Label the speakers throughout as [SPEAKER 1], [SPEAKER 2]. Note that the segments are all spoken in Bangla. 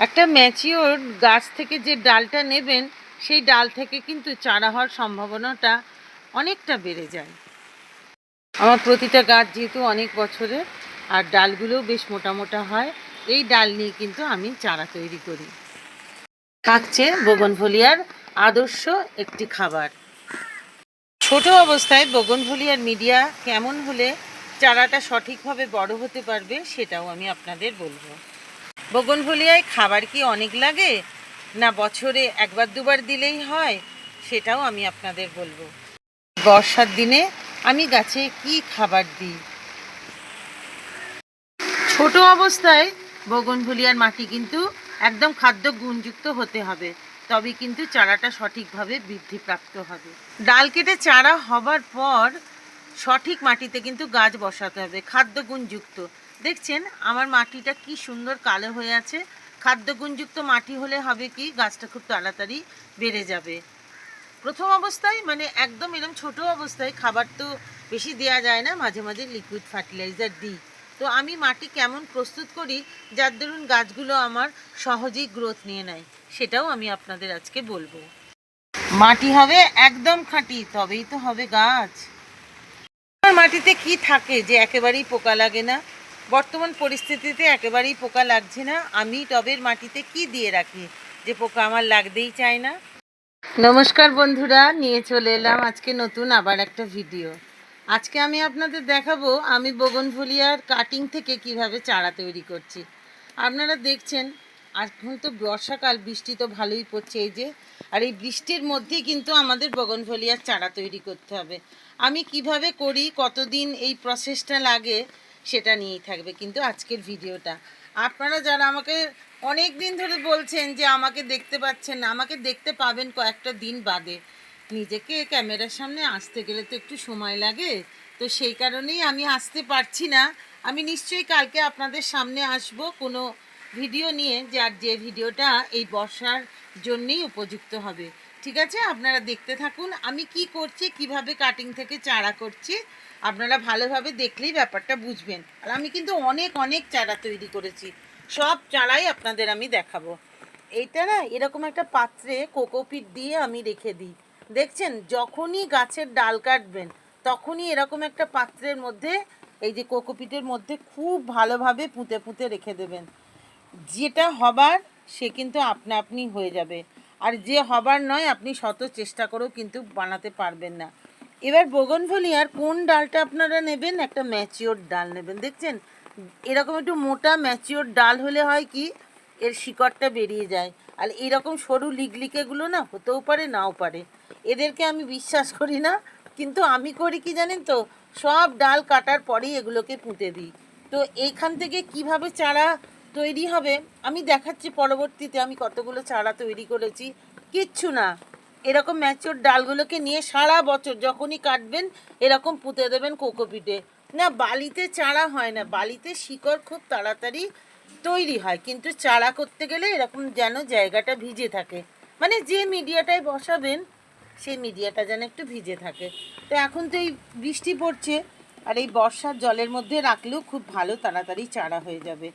[SPEAKER 1] একটা ম্যাচিওর গাছ থেকে যে ডালটা নেবেন, সেই ডাল থেকে কিন্তু চারা হওয়ার সম্ভাবনাটা অনেকটা বেড়ে যায়। আমার প্রতিটা গাছ যেহেতু অনেক বছরের, আর ডালগুলোও বেশ মোটা মোটা হয়, এই ডাল নিয়ে কিন্তু আমি চারা তৈরি করি। থাকছে বগনভলিয়ার আদর্শ একটি খাবার। ছোট অবস্থায় বগনভলিয়ার মিডিয়া কেমন হলে চারাটা সঠিকভাবে বড় হতে পারবে সেটাও আমি আপনাদের বলব। বগনভলিয়ায় খাবার কি অনেক লাগে? না বছরে একবার দুবার দিলেই হয়? সেটাও আমি আপনাদের বলব। বর্ষার দিনে আমি গাছে কি খাবার দিই? ছোট অবস্থায় বগনভলিয়ার মাটি কিন্তু একদম খাদ্য গুণযুক্ত হতে হবে। তবে কিন্তু চারাটা সঠিকভাবে বৃদ্ধিপ্রাপ্ত হবে। ডাল কেটে চারা হবার পর সঠিক মাটিতে কিন্তু গাছ বসাতে হবে। খাদ্য গুণযুক্ত। দেখছেন, আমার মাটিটা কি সুন্দর কালো হয়ে আছে। খাদ্য গুণযুক্ত মাটি হলে হবে কি, গাছটা খুব তাড়াতাড়ি বেড়ে যাবে। প্রথম অবস্থায় মানে একদম এরকম ছোট অবস্থায় খাবার তো বেশি দেওয়া যায় না, মাঝে মাঝে লিকুইড ফার্টিলাইজার দিই। তো আমি মাটি কেমন প্রস্তুত করি, যার দরুন গাছগুলো আমার সহজেই গ্রোথ নিয়ে নেয়, সেটাও আমি আপনাদের আজকে বলব। মাটি হবে একদম খাঁটি, তবেই তো হবে গাছ। আমার মাটিতে কি থাকে যে একেবারেই পোকা লাগে না? বর্তমান পরিস্থিতিতে একেবারেই পোকা লাগছে না। আমি টবের মাটিতে কি দিয়ে রাখি? যে পোকা আমার লাগতেই চায় না। নমস্কার বন্ধুরা, নিয়ে চলে এলাম আজকে নতুন আবার একটা ভিডিও। আজকে আমি আপনাদের দেখাবো, আমি বগনভলিয়ার কাটিং থেকে কীভাবে চারা তৈরি করছি। আপনারা দেখছেন, এখন তো বর্ষাকাল, বৃষ্টি তো ভালোই পড়ছে এই যে। আর এই বৃষ্টির মধ্যেই কিন্তু আমাদের বগনভলিয়ার চারা তৈরি করতে হবে। আমি কীভাবে করি, কতদিন এই প্রসেসটা লাগে সেটা নিয়েই থাকবে কিন্তু আজকের ভিডিওটা। আপনারা যারা আমাকে অনেক দিন ধরে বলছেন যে আমাকে দেখতে পাচ্ছেন না, আমাকে দেখতে পাবেন কয়েকটা দিন বাদে। নিজেকে ক্যামেরার সামনে আসতে গেলে তো একটু সময় লাগে, তো সেই কারণেই আমি আসতে পারছি না। আমি নিশ্চয়ই কালকে আপনাদের সামনে আসব কোনো ভিডিও নিয়ে, যার যে ভিডিওটা এই বর্ষার জন্যেই উপযুক্ত হবে। ঠিক আছে? আপনারা দেখতে থাকুন, আমি কি করছি, কীভাবে কাটিং থেকে চারা করছি, আপনারা ভালোভাবে দেখলেই ব্যাপারটা বুঝবেন। আর আমি কিন্তু অনেক অনেক চারা তৈরি করেছি, সব চারাই আপনাদের আমি দেখাবো। এইটা না, এরকম একটা পাত্রে কোকোপিট দিয়ে আমি রেখে দিই। দেখছেন? যখনই গাছের ডাল কাটবেন, তখনই এরকম একটা পাত্রের মধ্যে, এই যে কোকোপিটের মধ্যে খুব ভালোভাবে পুঁতে পুঁতে রেখে দেবেন। যেটা হবার, সে কিন্তু আপনা আপনি হয়ে যাবে। আর যে হবার নয়, আপনি শত চেষ্টা করেও কিন্তু বানাতে পারবেন না। এবার বগনভলিয়ার কোন ডালটা আপনারা নেবেন? একটা ম্যাচিওর ডাল নেবেন। দেখছেন? এরকম একটু মোটা ম্যাচিওর ডাল হলে হয় কি, এর শিকড়টা বেরিয়ে যায়। আর এরকম সরু লিগলিকেগুলো না, হতেও পারে, নাও পারে। এদেরকে আমি বিশ্বাস করি না, কিন্তু আমি করি কি জানেন তো? সব ডাল কাটার পরেই এগুলোকে পুঁতে দিই। তো এইখান থেকে কীভাবে চারা তৈরি হবে। আমি দেখাচ্ছি পরবর্তীতে, আমি কতগুলো চারা তৈরি করেছি। কিচ্ছু না। এরকম ম্যাচিওর ডালগুলোকে নিয়ে সারা বছর যখনই কাটবেন, এরকম পুঁতে দেবেন কোকোপিটে না, বালিতে চারা হয় না। বালিতে শিকড় খুব তাড়াতাড়ি তৈরি হয়। কিন্তু চারা করতে গেলে এরকম যেন জায়গাটা ভিজে থাকে। মানে যে মিডিয়াটায় বসাবেন, সেই মিডিয়াটা যেন একটু ভিজে থাকে। তো এখন তো এই বৃষ্টি পড়ছে, আর এই বর্ষার জলের মধ্যে রাখলেও খুব ভালো তাড়াতাড়ি চারা হয়ে যাবে।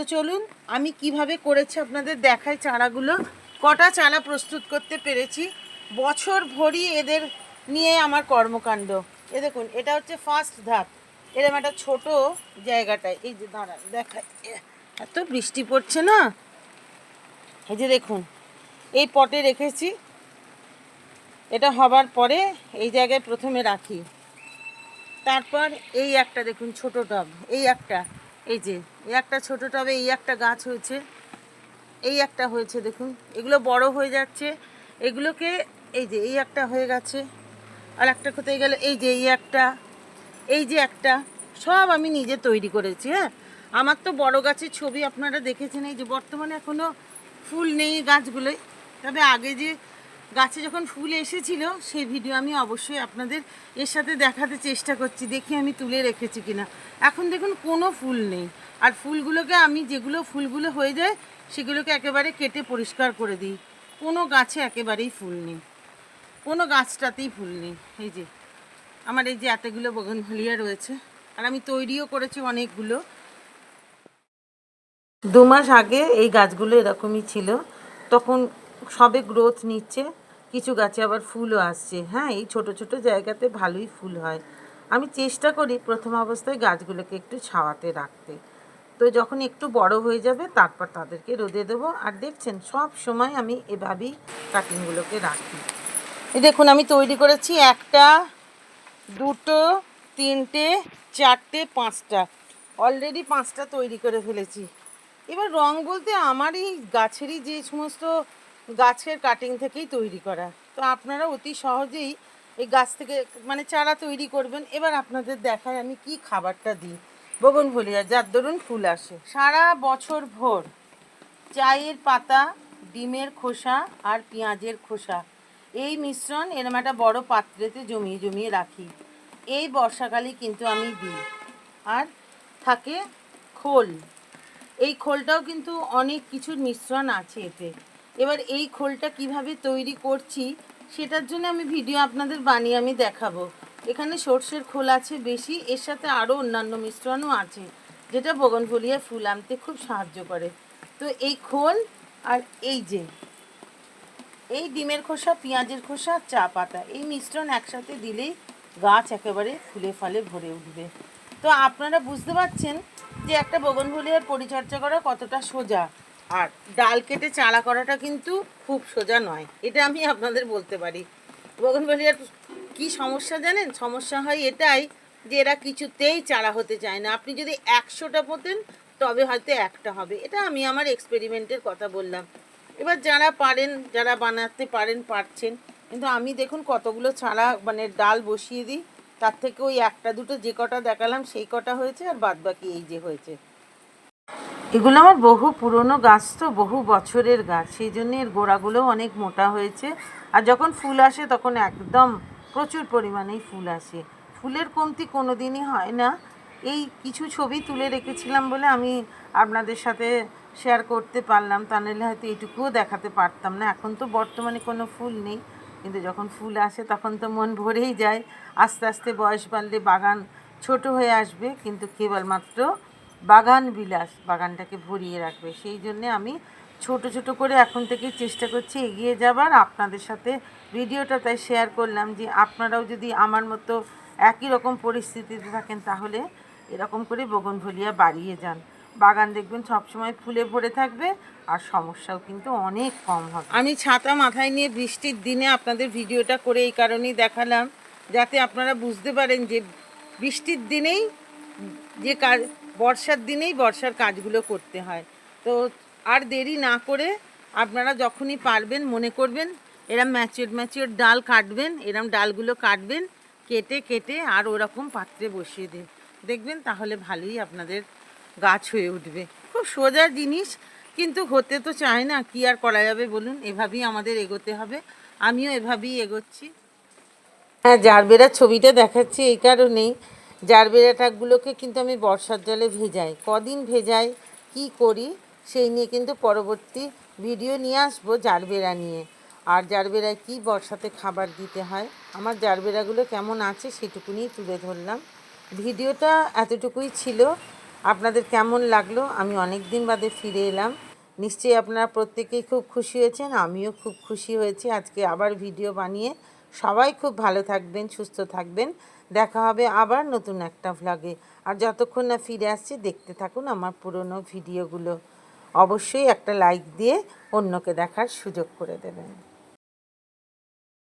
[SPEAKER 1] তো চলুন, আমি কীভাবে করেছি আপনাদের দেখাই চারাগুলো। কটা চারা প্রস্তুত করতে পেরেছি। বছর ভরি এদের নিয়ে আমার কর্মকাণ্ড। এ দেখুন, এটা হচ্ছে ফার্স্ট ধাপ। এরকম একটা ছোট জায়গাটায়, এই যে দাঁড়ান, দেখাই। এত বৃষ্টি পড়ছে না? এই যে দেখুন, এই পটে রেখেছি। এটা হবার পরে এই জায়গায় প্রথমে রাখি। তারপর এই একটা দেখুন, ছোট টব, এই একটা। এই যে, এই একটা ছোট টবে এই একটা গাছ হয়েছে। এই একটা হয়েছে, দেখুন। এগুলো বড় হয়ে যাচ্ছে। এগুলোকে এই যে, এই একটা হয়ে গেছে। আর একটা কোথায় গেল? এই যে, এই একটা। এই যে একটা। সব আমি নিজে তৈরি করেছি হ্যাঁ? আমার তো বড় গাছের ছবি আপনারা দেখেছেন, এই যে বর্তমানে এখনও ফুল নেই গাছগুলোয়। তবে আগে যে গাছে যখন ফুল এসেছিল, সেই ভিডিও আমি অবশ্যই আপনাদের এর সাথে দেখাতে চেষ্টা করছি, দেখি আমি তুলে রেখেছি কিনা। এখন দেখুন কোনো ফুল নেই। আর ফুলগুলোকে আমি যেগুলো ফুলগুলো হয়ে যায়, সেগুলোকে একেবারে কেটে পরিষ্কার করে দিই। কোনো গাছে একেবারেই ফুল নেই। কোনো গাছটাতেই ফুল নেই। এই যে, আমার এই যে এতগুলো বগনভলিয়া রয়েছে। আর আমি তৈরিও করেছি অনেকগুলো। দু মাস আগে এই গাছগুলো এরকমই ছিল। তখন সবে গ্রোথ নিচ্ছে, কিছু গাছে আবার ফুলও আসছে। হ্যাঁ এই ছোট ছোট জায়গাতে ভালোই ফুল হয়। আমি চেষ্টা করি প্রথম অবস্থায় গাছগুলোকে একটু ছাওয়াতে রাখতে। তো যখন একটু বড় হয়ে যাবে, তারপর তাদেরকে রোদে দেবো। আর দেখছেন, সব সময় আমি এভাবেই কাটিংগুলোকে রাখি। দেখুন, আমি তৈরি করেছি একটা, দুটো, তিনটে, চারটে, পাঁচটা। অলরেডি পাঁচটা তৈরি করে ফেলেছি। এবার রং বলতে আমার এই গাছেরই যে সমস্ত গাছের কাটিং থেকেই তৈরি করা। তো আপনারা অতি সহজেই এই গাছ থেকে মানে চারা তৈরি করবেন। এবার আপনাদের দেখায় আমি কি খাবারটা দিই। বগন ভলিয়া, যার দরুন ফুল আসে। সারা বছর ভোর চায়ের পাতা, ডিমের খোসা আর পেঁয়াজের খোসা। এই মিশ্রণ এরম একটা বড় পাত্রেতে জমিয়ে জমিয়ে রাখি। এই বর্ষাকালে কিন্তু আমি দিই। আর থাকে খোল। এই খোলটাও কিন্তু অনেক কিছুর মিশ্রণ আছে এতে। এবার এই খোলটা কীভাবে তৈরি করছি, সেটার জন্য আমি ভিডিও আপনাদের বানিয়ে আমি দেখাবো। এখানে সর্ষের খোল আছে বেশি, এর সাথে আরও অন্যান্য মিশ্রণও আছে, যেটা বগনভলিয়া ফুল আনতে খুব সাহায্য করে। তো এই খোল আর এই যে, এই ডিমের খোসা, পেঁয়াজের খোসা, চা পাতা, এই মিশ্রণ একসাথে দিলেই গাছ একেবারে ফুলে ফলে ভরে উঠবে। তো আপনারা বুঝতে পারছেন যে একটা বগনভলিয়ার পরিচর্যা করা কতটা সোজা। আর ডাল কেটে চারা করাটা কিন্তু খুব সোজা নয়, এটা আমি আপনাদের বলতে পারি। বগনভলিয়ার কি সমস্যা জানেন? সমস্যা হয় এটাই যে এরা কিছুতেই চারা হতে চায় না। আপনি যদি একশোটা পোতেন, তবে হয়তো একটা হবে। এটা আমি আমার এক্সপেরিমেন্টের কথা বললাম। এবার যারা পারেন, যারা বানাতে পারেন, পারছেন। কিন্তু আমি দেখুন কতগুলো ছাড়া মানে ডাল বসিয়ে দিই। তার থেকে ওই একটা, দুটো যে কটা দেখালাম, সেই কটা হয়েছে আর বাদ বাকি এই যে হয়েছে। এগুলো আমার বহু পুরনো গাছ তো, বহু বছরের গাছ। সেই জন্য এর গোড়াগুলোও অনেক মোটা হয়েছে। আর যখন ফুল আসে তখন একদম প্রচুর পরিমাণেই ফুল আসে। ফুলের কমতি কোনো দিনই হয় না। এই কিছু ছবি তুলে রেখেছিলাম বলে আমি আপনাদের সাথে শেয়ার করতে পারলাম। তা নাহলে হয়তো এটুকুও দেখাতে পারতাম না। এখন তো বর্তমানে কোনো ফুল নেই। কিন্তু যখন ফুল আসে তখন তো মন ভরেই যায়। আস্তে আস্তে বয়স বাড়লে বাগান ছোট হয়ে আসবে। কিন্তু কেবলমাত্র বাগান বিলাস, বাগানটাকে ভরিয়ে রাখবে। সেই জন্যে আমি ছোট ছোট করে এখন থেকে চেষ্টা করছি এগিয়ে যাবার। আপনাদের সাথে ভিডিওটা তাই শেয়ার করলাম যে আপনারাও যদি আমার মতো একই রকম পরিস্থিতিতে থাকেন, তাহলে এরকম করে বগনভলিয়া বাড়িয়ে যান। বাগান দেখবেন সবসময় ফুলে ভরে থাকবে আর সমস্যাও কিন্তু অনেক কম হবে। আমি ছাতা মাথায় নিয়ে বৃষ্টির দিনে আপনাদের ভিডিওটা করে এই কারণেই দেখালাম, যাতে আপনারা বুঝতে পারেন যে বৃষ্টির দিনেই যে কাজ বর্ষার দিনেই বর্ষার কাজগুলো করতে হয়। তো আর দেরি না করে আপনারা যখনই পারবেন মনে করবেন, এরম ম্যাচিওর ম্যাচিওর ডাল কাটবেন, এরম ডালগুলো কাটবেন, কেটে কেটে আর ওরকম পাত্রে বসিয়ে দিন। দেখবেন তাহলে ভালোই আপনাদের গাছ হয়ে উঠবে। খুব সোজা জিনিস, কিন্তু হতে তো চায় না, কি আর করা যাবে বলুন? এভাবেই আমাদের এগোতে হবে। আমিও এভাবেই এগোচ্ছি। হ্যাঁ জারবেরার ছবিটা দেখাচ্ছি, এই কারণেই। জারবেরাটাগুলোকে কিন্তু আমি বর্ষার জলে ভেজাই। কদিন ভেজাই, কি করি সেই নিয়ে কিন্তু পরবর্তী ভিডিও নিয়ে আসব জারবেরা নিয়ে। আর জারবেরায় কি বর্ষাতে খাবার দিতে হয়, আমার জারবেরাগুলো কেমন আছে সেটুকুনি তুলে ধরলাম। ভিডিওটা এতটুকুই ছিল। আপনাদের কেমন লাগল আমি অনেক দিন বাদে ফিরে এলাম। নিশ্চয়ই আপনারা প্রত্যেকেই খুব খুশি হয়েছেন, আমিও খুব খুশি হয়েছি। আজকে আবার ভিডিও বানিয়ে সবাই খুব ভালো থাকবেন, সুস্থ থাকবেন। দেখা হবে আবার নতুন একটা ভ্লগে আর যতক্ষণ না ফিরে আসছি, দেখতে থাকুন আমার পুরনো ভিডিওগুলো। অবশ্যই একটা লাইক দিয়ে অন্যকে দেখার সুযোগ করে দেবেন।